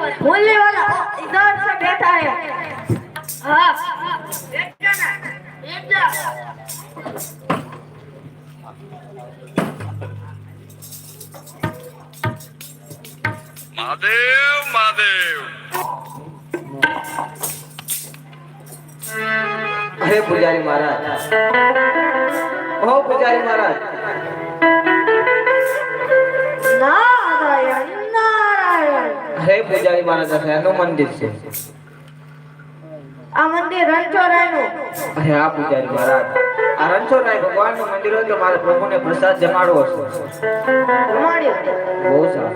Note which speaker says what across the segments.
Speaker 1: बोलने वाला इधर से बैठा है। हाँ। महादेव महादेव। अरे
Speaker 2: पुजारी महाराज।
Speaker 3: ओ पुजारी महाराज। છે પૂજારી મહારાજ છે એનું મંદિર છે.
Speaker 1: આ મંદિર રણછોડરાયનું
Speaker 3: અરે આ પૂજારી મહારાજ આ રણછોડરાય ભગવાનનું મંદિર હોય તો મારે પ્રભુને પ્રસાદ જમાડવો છે. બહુ સારું.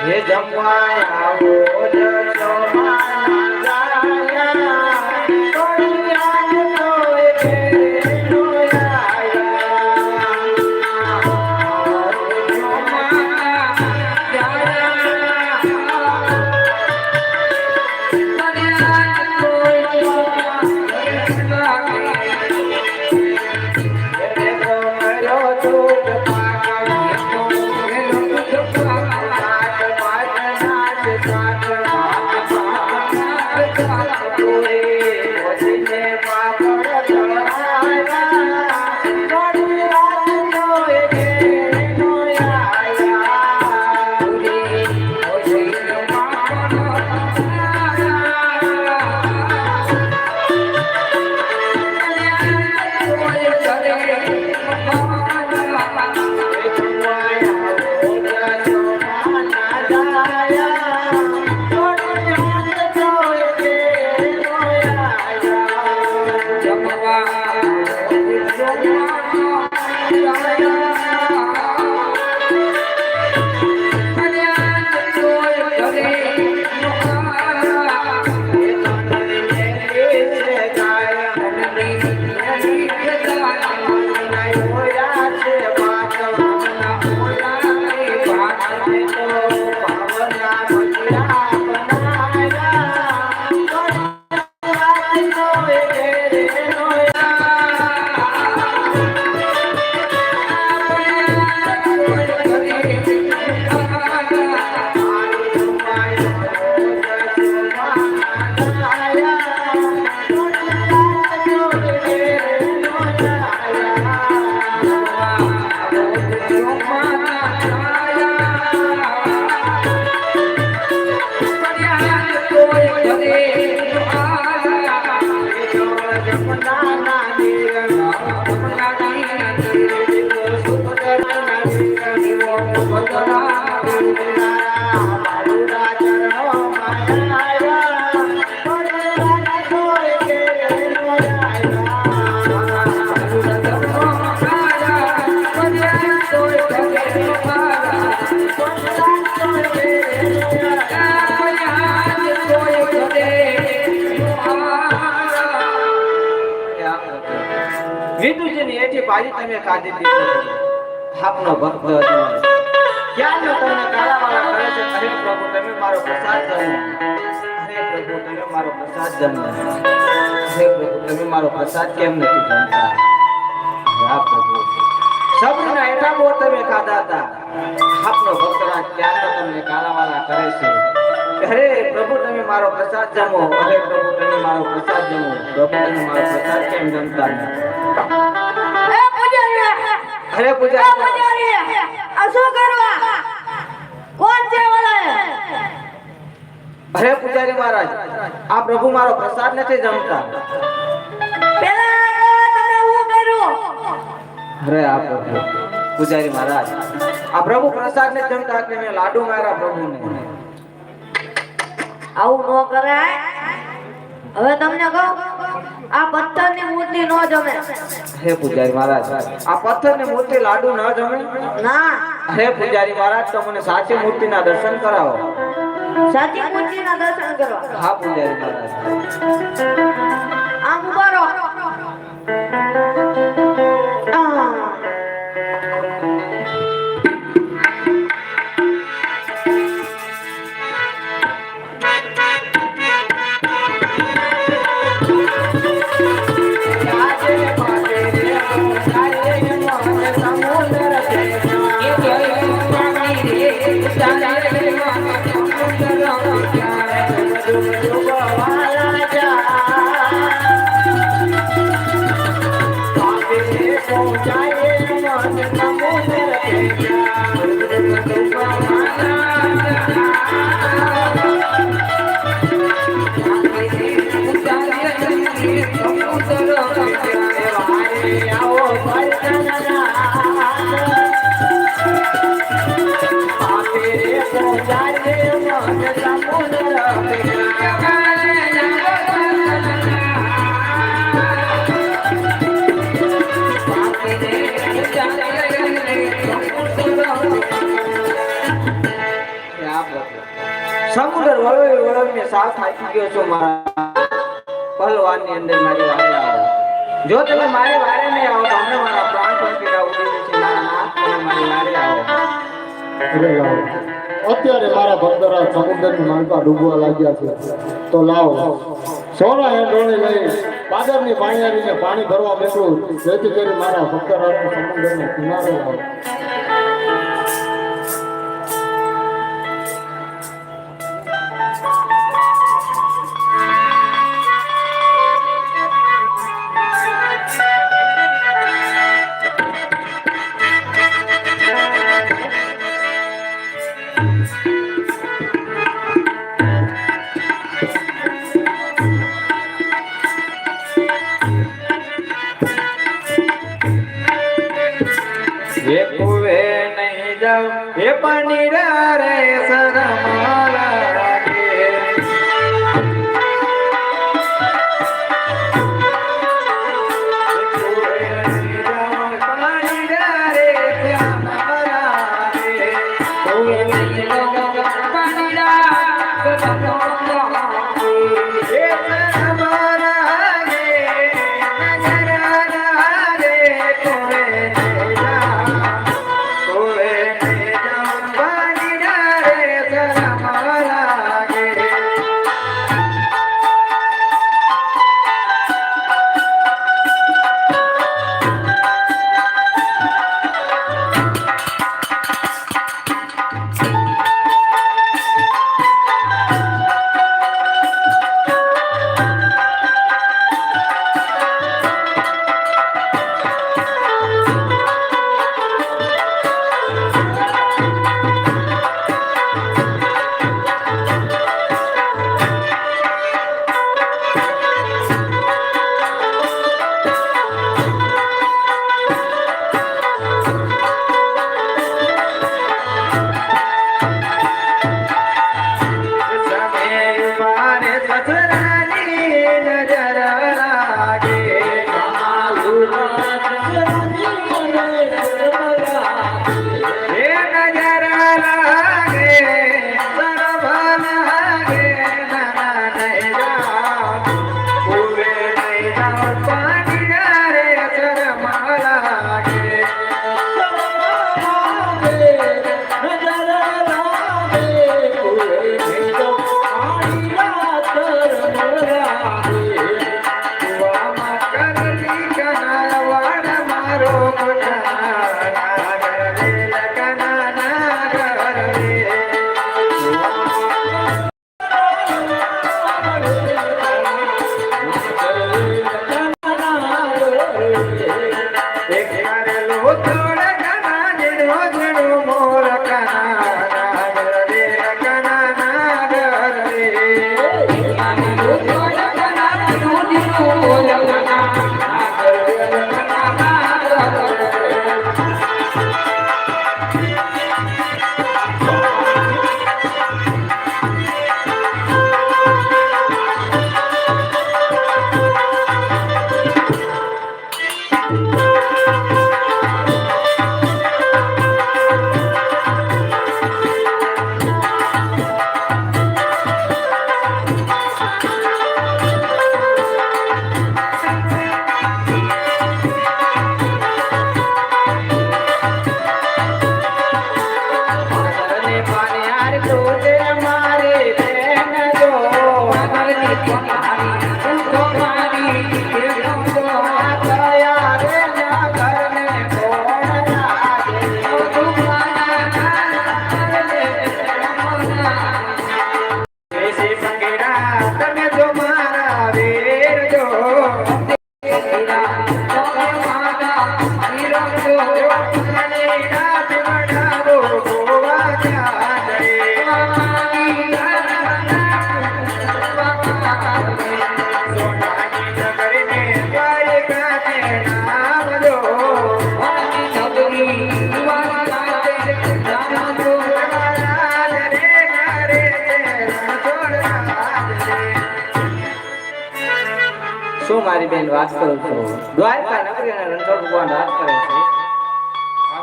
Speaker 3: હે જમવા આવો Thank you. બાજી તમે કાઢી દીધી આપનો ભક્ત ક્યાંનો તમને કાળાવાળા કરે છે, અરે પ્રભુ, તમે મારો પ્રસાદ જમો અરે પ્રભુ, તમે મારો પ્રસાદ જમો અરે પ્રભુ, તમે મારો પ્રસાદ કેમ નથી જમતા હા, પ્રભુ. સબના એટલા બો તમે ખાધા હતા. આપનો ભક્તરાજ ક્યાંનો તમને કાળાવાળા કરે છે? અરે પ્રભુ, તમે મારો પ્રસાદ જમો. અરે પ્રભુ, તમે મારો પ્રસાદ જમો. પ્રભુ, તમે મારો પ્રસાદ કેમ જમતા અરે પૂજા
Speaker 1: શું કરવા? કોણ છે
Speaker 3: અરે પૂજારી મહારાજ આ પ્રભુ મારો પ્રસાદ નથી જમતા. અરે આ પ્રભુ પૂજારી મહારાજ આ પ્રભુ પ્રસાદ ને જમતા એટલે મેં લાડુ માર્યા પ્રભુને.
Speaker 1: આવું ન કરાય. હવે તમને કહું આ પથ્થરની મૂર્તિ ન જમે.
Speaker 3: હે પૂજારી મહારાજ આ પથ્થરની મૂર્તિ લાડુ ન જમે?
Speaker 1: ના.
Speaker 3: હે પૂજારી મહારાજ તમને સાચી સાચી મૂર્તિના દર્શન કરાવો.
Speaker 1: સાચી મૂર્તિના દર્શન કરવા.
Speaker 3: હા પૂજારી મહારાજ. ગયો છો મારા પહલવાનની અંદર મારી વારે આવો. જો તમે મારી વારે નહીં આવો તો અમને મારા પ્રાણ પર પીડા ઉડી જશે મારા વારે આવો.
Speaker 4: અત્યારે મારા ભક્તરા સમુદ્રની માનતા ડૂબવા લાગ્યા છે. તો લાવો. સોના હેંડોળી લઈ પાદરની પાણીયારીને પાણી ભરવા બેઠું. જેથી કરી મારા ભક્તરાને સમુદ્રનો કિનારો લાવો.
Speaker 3: એ કુવે નહીં જાઉં એ પાણી રે શું મારી બેન વાત કરો છો? દ્વારકા નગરીના રણછોડ ભગવાન વાત કરે છે.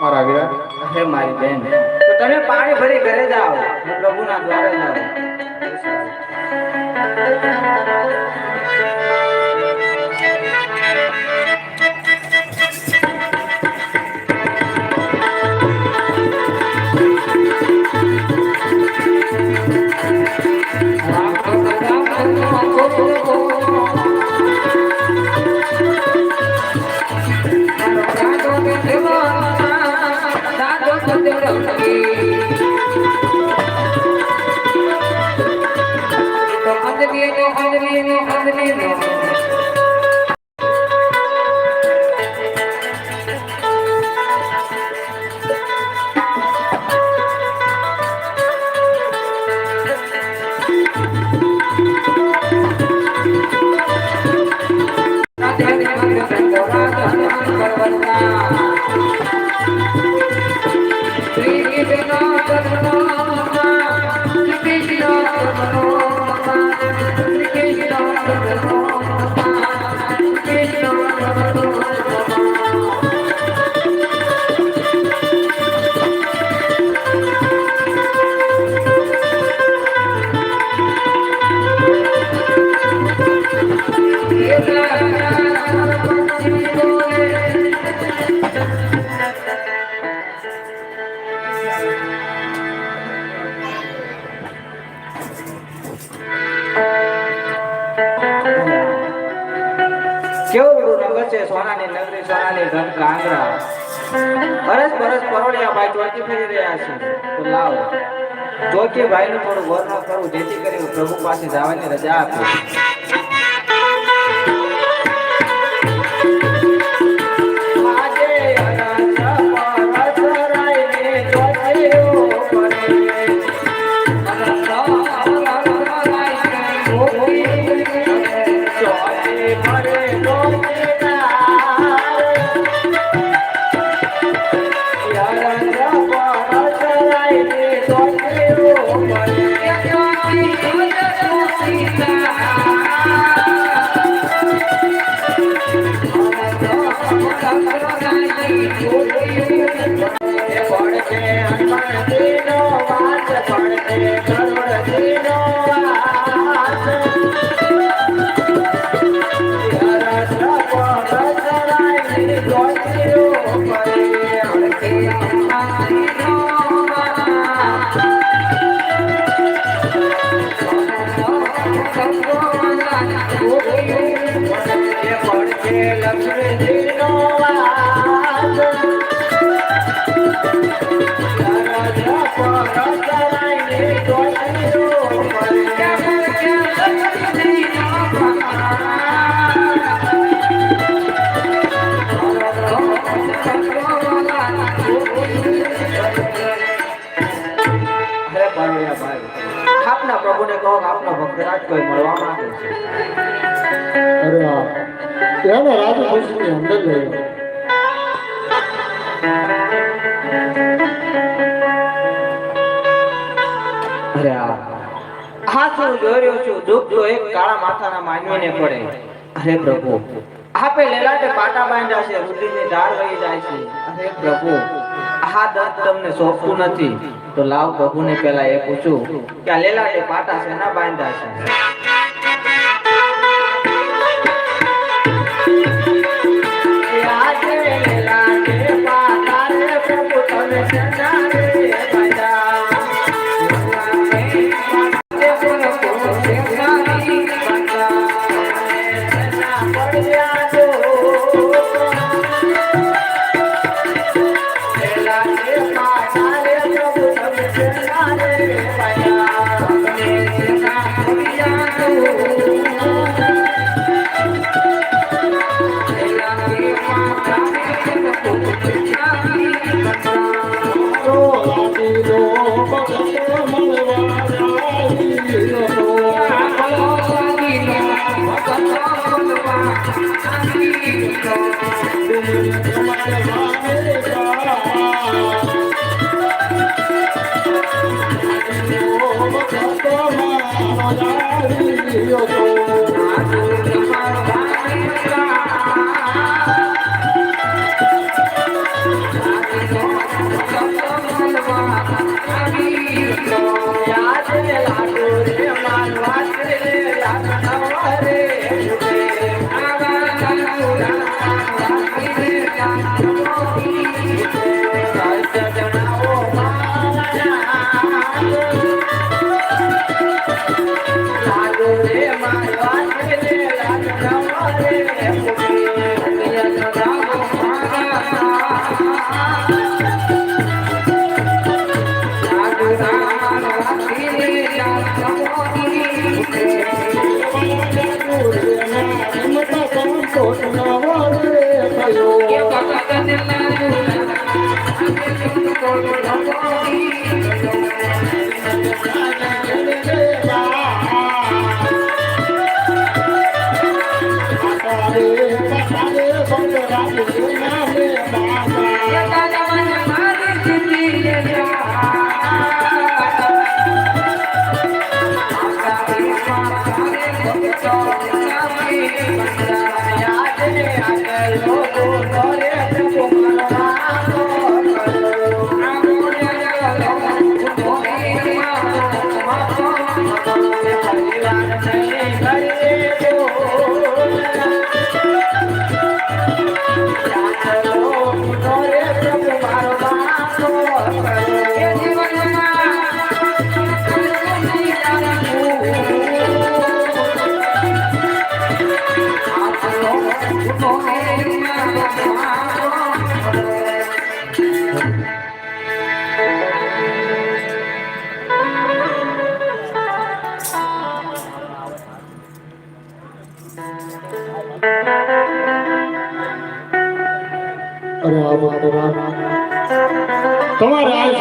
Speaker 4: મારા ગયા
Speaker 3: હે મારી બેન. તો તમે પાણી ભરી ઘરે જાઓ. હું પ્રભુના દ્વારે જાઉં.
Speaker 5: 六六对 ચોકી ભાઈ નું થોડું વર્ણન કરું જેથી કરી પ્રભુ પાસે જવાની રજા આપી.
Speaker 3: Yeah. હા એને રાજુ અંદર
Speaker 5: લેલાટે પાટા બાંધ્યા છે, રુધિરની ધાર વહી જાય છે. અરે પ્રભુ, આ દર્દ તમને સોંપતું નથી. તો લાવ પ્રભુને પહેલા એ પૂછું કે લેલાટે પાટા છે ના બાંધ્યા છે? Thank you.
Speaker 4: Thank you.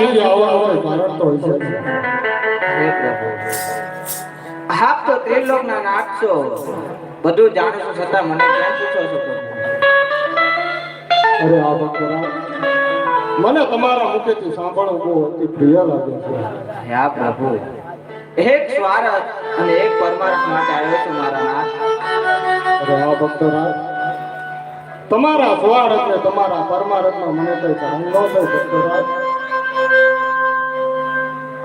Speaker 4: સુધી આવવાનું કારણ તો હોય છે
Speaker 3: આપ તો ત્રિલોકના નાથ છો બધું જાણો છો છતાં મને કેમ પૂછો છો
Speaker 4: અરે આ બકરા મને તમારા મુખેથી સાંભળવું બહુ અતિ પ્રિય લાગે છે.
Speaker 3: હે આ પ્રભુ. એક સ્વાર્થ અને એક પરમાર્થ માટે આવ્યો છું મારા નાથ.
Speaker 4: અરે આ ભક્તરાજ તમારા સ્વાર્થ અને તમારા પરમાર્થમાં મને કઈ કામ ન થાય ભક્તરાજ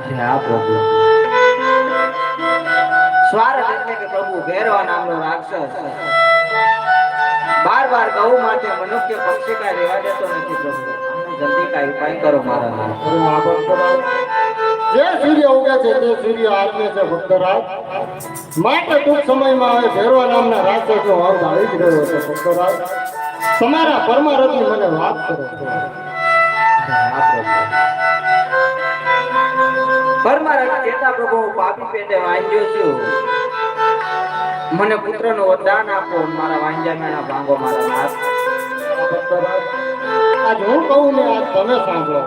Speaker 3: અરે આ પ્રોબ્લેમ સ્વાર્થ એટલે કે પ્રભુ ભેરવા નામનો રાક્ષસ. બાર બાર ગૌ માટે મનુષ્ય પક્ષી કાંઈ રહેવા દેતો નથી પ્રભુ. જલ્દી કાંઈ ઉપાય કરો મારા
Speaker 4: આ જે સૂર્ય ઉગે છે તે સૂર્ય આત્મે છે ભક્તરાજ. માટે ટૂંક સમયમાં હવે ભેરવા નામના રાક્ષસો હાલ આવી જ રહ્યો છે ભક્તરાજ. તમારા પરમારથની મને વાત કરો
Speaker 3: પરમારા કેતા પ્રભુ પાપી પેટે વાંજ્યો છું. મને પુત્રનો વરદાન આપો, મારા મેણા ભાંગો મારા નાથ.
Speaker 4: આજ હું કહું ને, આજ તમે સાંભળો.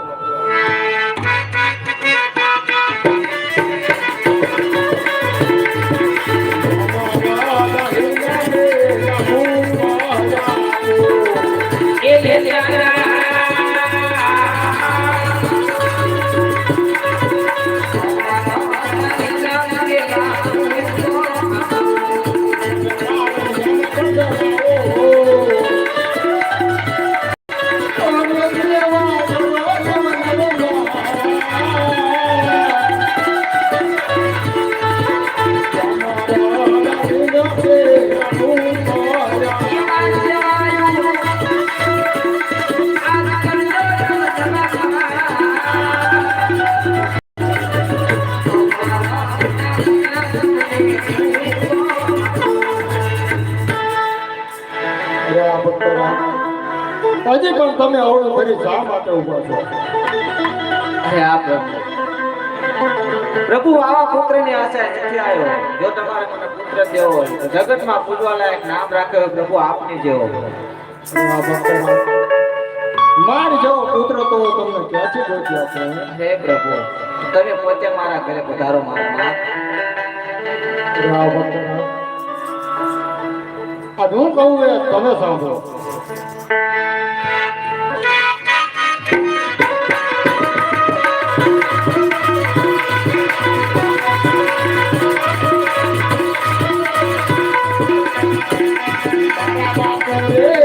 Speaker 4: શા માટે ઊભા છો.
Speaker 3: અરે આ પ્રભુ. પ્રભુ આવા પુત્રની આશા નથી આવ્યો જો તમારે મને પુત્ર દેવો હોય તો જગતમાં પૂજવા લાયક નામ રાખ્યો પ્રભુ આપની જેવો
Speaker 4: માર જેવો પુત્ર તો તમને ક્યાંથી ગોત્યા છે?
Speaker 3: હે પ્રભુ તમે પોતે મારા ઘરે પધારો મારા
Speaker 4: અરે આ હું કહું એ તમે સાંભળો. Yeah.